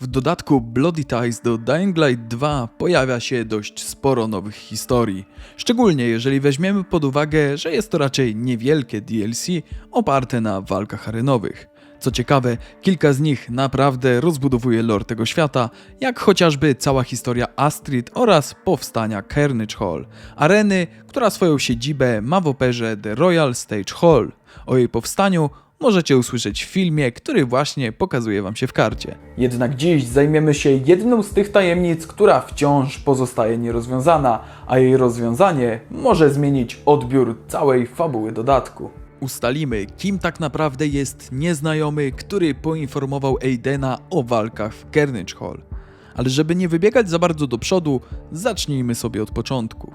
W dodatku Bloody Ties do Dying Light 2 pojawia się dość sporo nowych historii, szczególnie jeżeli weźmiemy pod uwagę, że jest to raczej niewielkie DLC oparte na walkach arenowych. Co ciekawe, kilka z nich naprawdę rozbudowuje lore tego świata, jak chociażby cała historia Astrid oraz powstania Carnage Hall, areny, która swoją siedzibę ma w operze The Royal Stage Hall. O jej powstaniu możecie usłyszeć w filmie, który właśnie pokazuje Wam się w karcie. Jednak dziś zajmiemy się jedną z tych tajemnic, która wciąż pozostaje nierozwiązana, a jej rozwiązanie może zmienić odbiór całej fabuły dodatku. Ustalimy, kim tak naprawdę jest nieznajomy, który poinformował Aidena o walkach w Carnage Hall. Ale żeby nie wybiegać za bardzo do przodu, zacznijmy sobie od początku.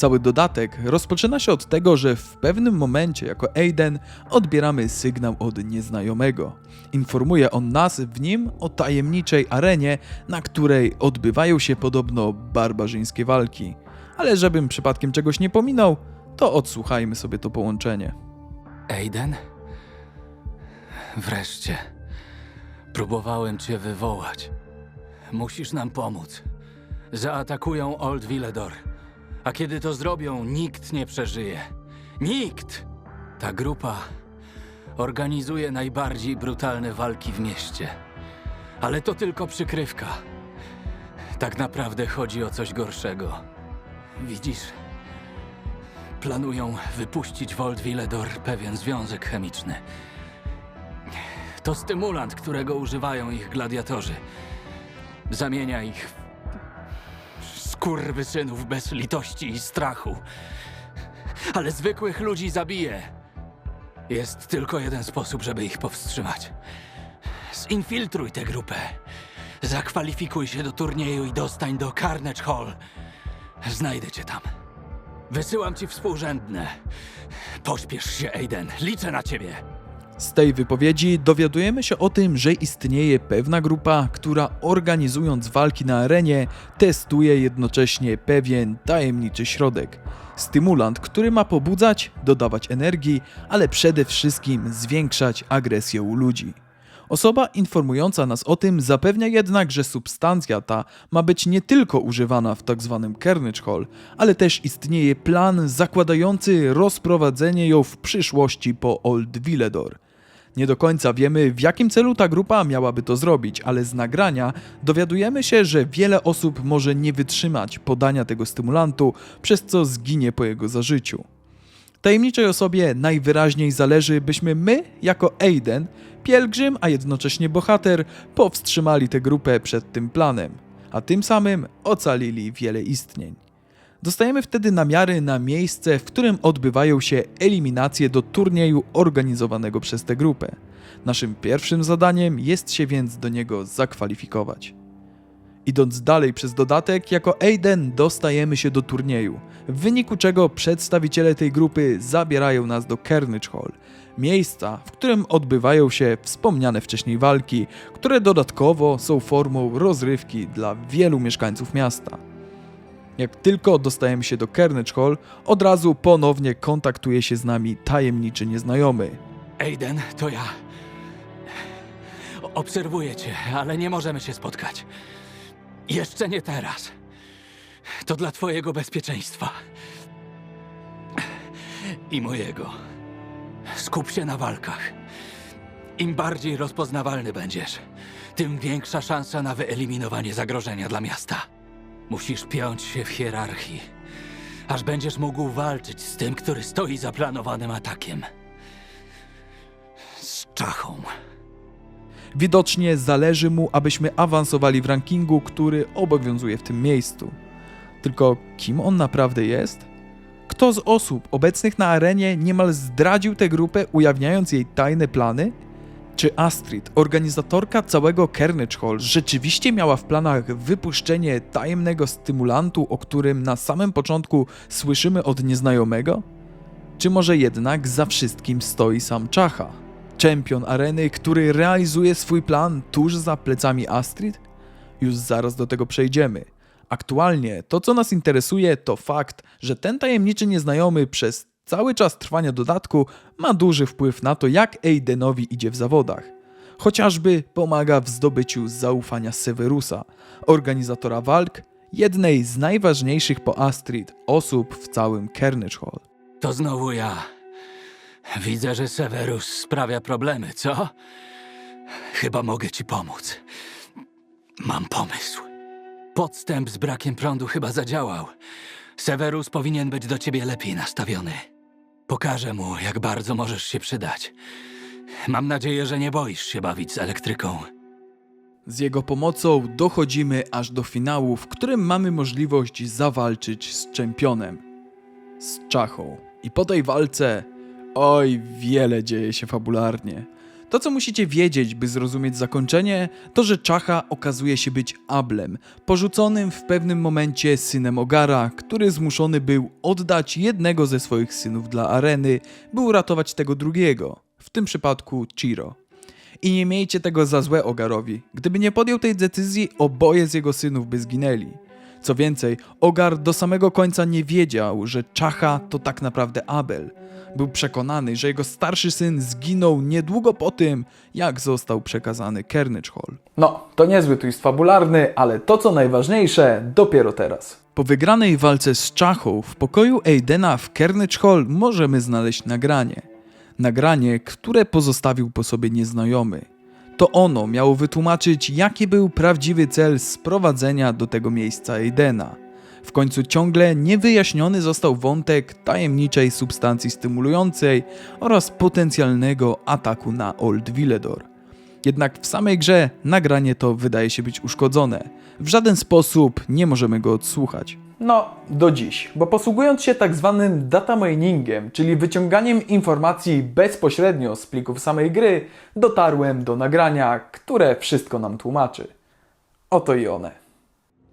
Cały dodatek rozpoczyna się od tego, że w pewnym momencie jako Aiden odbieramy sygnał od nieznajomego. Informuje on nas w nim o tajemniczej arenie, na której odbywają się podobno barbarzyńskie walki. Ale żebym przypadkiem czegoś nie pominął, to odsłuchajmy sobie to połączenie. Aiden? Wreszcie. Próbowałem cię wywołać. Musisz nam pomóc. Zaatakują Old Villedor. A kiedy to zrobią, nikt nie przeżyje. Nikt! Ta grupa organizuje najbardziej brutalne walki w mieście. Ale to tylko przykrywka. Tak naprawdę chodzi o coś gorszego. Widzisz? Planują wypuścić w Old Villedor pewien związek chemiczny. To stymulant, którego używają ich gladiatorzy. Zamienia ich w skurwysynów bez litości i strachu. Ale zwykłych ludzi zabije. Jest tylko jeden sposób, żeby ich powstrzymać. Zinfiltruj tę grupę. Zakwalifikuj się do turnieju i dostań do Carnage Hall. Znajdę cię tam. Wysyłam ci współrzędne. Pośpiesz się, Aiden. Liczę na ciebie. Z tej wypowiedzi dowiadujemy się o tym, że istnieje pewna grupa, która organizując walki na arenie, testuje jednocześnie pewien tajemniczy środek. Stymulant, który ma pobudzać, dodawać energii, ale przede wszystkim zwiększać agresję u ludzi. Osoba informująca nas o tym zapewnia jednak, że substancja ta ma być nie tylko używana w tzw. Carnage Hall, ale też istnieje plan zakładający rozprowadzenie ją w przyszłości po Old Villedor. Nie do końca wiemy, w jakim celu ta grupa miałaby to zrobić, ale z nagrania dowiadujemy się, że wiele osób może nie wytrzymać podania tego stymulantu, przez co zginie po jego zażyciu. Tajemniczej osobie najwyraźniej zależy, byśmy my, jako Aiden, pielgrzym, a jednocześnie bohater, powstrzymali tę grupę przed tym planem, a tym samym ocalili wiele istnień. Dostajemy wtedy namiary na miejsce, w którym odbywają się eliminacje do turnieju organizowanego przez tę grupę. Naszym pierwszym zadaniem jest się więc do niego zakwalifikować. Idąc dalej przez dodatek, jako Aiden dostajemy się do turnieju, w wyniku czego przedstawiciele tej grupy zabierają nas do Carnage Hall, miejsca, w którym odbywają się wspomniane wcześniej walki, które dodatkowo są formą rozrywki dla wielu mieszkańców miasta. Jak tylko dostajemy się do Carnage Hall, od razu ponownie kontaktuje się z nami tajemniczy nieznajomy. Aiden, to ja. Obserwuję cię, ale nie możemy się spotkać. Jeszcze nie teraz. To dla twojego bezpieczeństwa. I mojego. Skup się na walkach. Im bardziej rozpoznawalny będziesz, tym większa szansa na wyeliminowanie zagrożenia dla miasta. Musisz piąć się w hierarchii, aż będziesz mógł walczyć z tym, który stoi za planowanym atakiem. Z czachą. Widocznie zależy mu, abyśmy awansowali w rankingu, który obowiązuje w tym miejscu. Tylko kim on naprawdę jest? Kto z osób obecnych na arenie niemal zdradził tę grupę, ujawniając jej tajne plany? Czy Astrid, organizatorka całego Carnage Hall, rzeczywiście miała w planach wypuszczenie tajemnego stymulantu, o którym na samym początku słyszymy od nieznajomego? Czy może jednak za wszystkim stoi sam Czacha? Czempion areny, który realizuje swój plan tuż za plecami Astrid? Już zaraz do tego przejdziemy. Aktualnie to, co nas interesuje, to fakt, że ten tajemniczy nieznajomy przez cały czas trwania dodatku ma duży wpływ na to, jak Aidenowi idzie w zawodach. Chociażby pomaga w zdobyciu zaufania Severusa, organizatora walk, jednej z najważniejszych po Astrid osób w całym Carnage Hall. To znowu ja. Widzę, że Severus sprawia problemy, co? Chyba mogę ci pomóc. Mam pomysł. Podstęp z brakiem prądu chyba zadziałał. Severus powinien być do ciebie lepiej nastawiony. Pokażę mu, jak bardzo możesz się przydać. Mam nadzieję, że nie boisz się bawić z elektryką. Z jego pomocą dochodzimy aż do finału, w którym mamy możliwość zawalczyć z czempionem, z Czachą. I po tej walce, oj, wiele dzieje się fabularnie. To, co musicie wiedzieć, by zrozumieć zakończenie, to, że Czacha okazuje się być Ablem, porzuconym w pewnym momencie synem Ogara, który zmuszony był oddać jednego ze swoich synów dla areny, by uratować tego drugiego, w tym przypadku Chiro. I nie miejcie tego za złe Ogarowi. Gdyby nie podjął tej decyzji, oboje z jego synów by zginęli. Co więcej, Ogar do samego końca nie wiedział, że Czacha to tak naprawdę Abel. Był przekonany, że jego starszy syn zginął niedługo po tym, jak został przekazany Carnage Hall. No, to niezły twist fabularny, ale to co najważniejsze, dopiero teraz. Po wygranej walce z Czachą w pokoju Aidena w Carnage Hall możemy znaleźć nagranie. Nagranie, które pozostawił po sobie nieznajomy. To ono miało wytłumaczyć, jaki był prawdziwy cel sprowadzenia do tego miejsca Aidena. W końcu ciągle niewyjaśniony został wątek tajemniczej substancji stymulującej oraz potencjalnego ataku na Old Villedor. Jednak w samej grze nagranie to wydaje się być uszkodzone. W żaden sposób nie możemy go odsłuchać. No, do dziś, bo posługując się tak zwanym data miningiem, czyli wyciąganiem informacji bezpośrednio z plików samej gry, dotarłem do nagrania, które wszystko nam tłumaczy. Oto i one.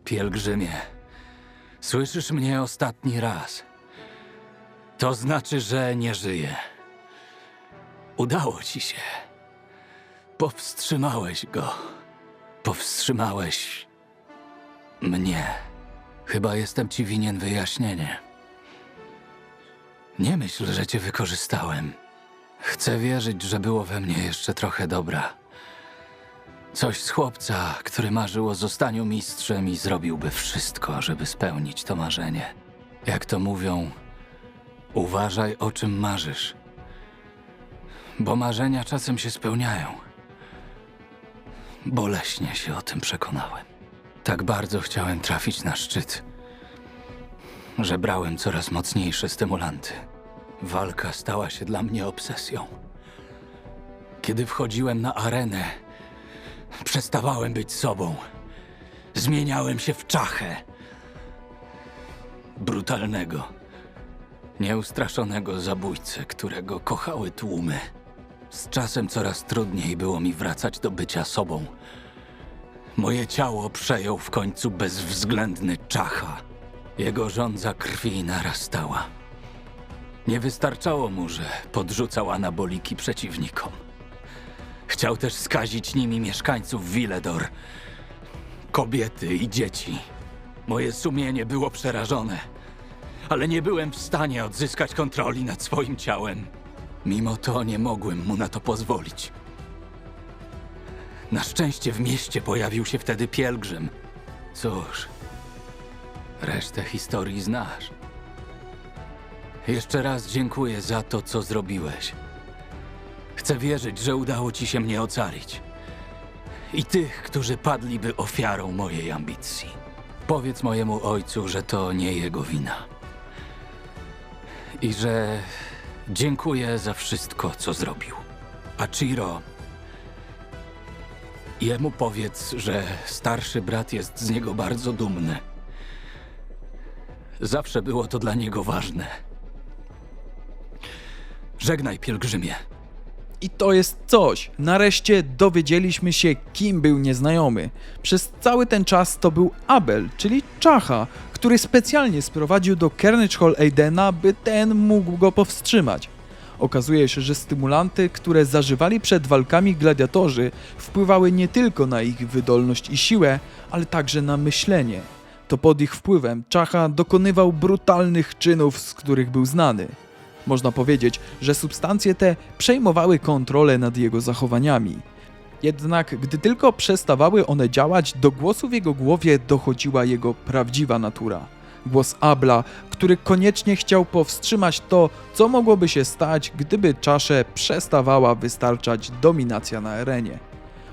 Pielgrzymie, słyszysz mnie ostatni raz. To znaczy, że nie żyję. Udało ci się. Powstrzymałeś go. Powstrzymałeś mnie. Chyba jestem ci winien wyjaśnienie. Nie myśl, że cię wykorzystałem. Chcę wierzyć, że było we mnie jeszcze trochę dobra. Coś z chłopca, który marzył o zostaniu mistrzem i zrobiłby wszystko, żeby spełnić to marzenie. Jak to mówią, uważaj o czym marzysz. Bo marzenia czasem się spełniają. Boleśnie się o tym przekonałem. Tak bardzo chciałem trafić na szczyt, że brałem coraz mocniejsze stymulanty. Walka stała się dla mnie obsesją. Kiedy wchodziłem na arenę, przestawałem być sobą. Zmieniałem się w czachę. Brutalnego, nieustraszonego zabójcę, którego kochały tłumy. Z czasem coraz trudniej było mi wracać do bycia sobą. Moje ciało przejął w końcu bezwzględny czacha. Jego żądza krwi narastała. Nie wystarczało mu, że podrzucał anaboliki przeciwnikom. Chciał też skazić nimi mieszkańców Villedor. Kobiety i dzieci. Moje sumienie było przerażone, ale nie byłem w stanie odzyskać kontroli nad swoim ciałem. Mimo to nie mogłem mu na to pozwolić. Na szczęście w mieście pojawił się wtedy pielgrzym. Cóż, resztę historii znasz. Jeszcze raz dziękuję za to, co zrobiłeś. Chcę wierzyć, że udało ci się mnie ocalić. I tych, którzy padliby ofiarą mojej ambicji. Powiedz mojemu ojcu, że to nie jego wina. I że dziękuję za wszystko, co zrobił. A Chiro, jemu powiedz, że starszy brat jest z niego bardzo dumny. Zawsze było to dla niego ważne. Żegnaj, pielgrzymie. I to jest coś. Nareszcie dowiedzieliśmy się, kim był nieznajomy. Przez cały ten czas to był Abel, czyli Czacha, który specjalnie sprowadził do Carnage Hall Aidena, by ten mógł go powstrzymać. Okazuje się, że stymulanty, które zażywali przed walkami gladiatorzy, wpływały nie tylko na ich wydolność i siłę, ale także na myślenie. To pod ich wpływem Czacha dokonywał brutalnych czynów, z których był znany. Można powiedzieć, że substancje te przejmowały kontrolę nad jego zachowaniami. Jednak gdy tylko przestawały one działać, do głosu w jego głowie dochodziła jego prawdziwa natura. Głos Abla, który koniecznie chciał powstrzymać to, co mogłoby się stać, gdyby czasze przestawała wystarczać dominacja na arenie.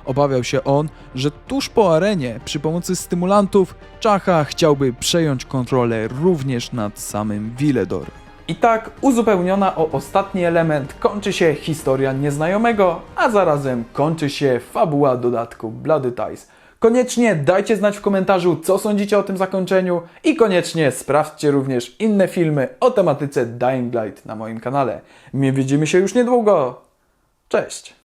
Obawiał się on, że tuż po arenie, przy pomocy stymulantów, Czacha chciałby przejąć kontrolę również nad samym Villedor. I tak, uzupełniona o ostatni element, kończy się historia nieznajomego, a zarazem kończy się fabuła dodatku Bloody Ties. Koniecznie dajcie znać w komentarzu, co sądzicie o tym zakończeniu i koniecznie sprawdźcie również inne filmy o tematyce Dying Light na moim kanale. My widzimy się już niedługo. Cześć!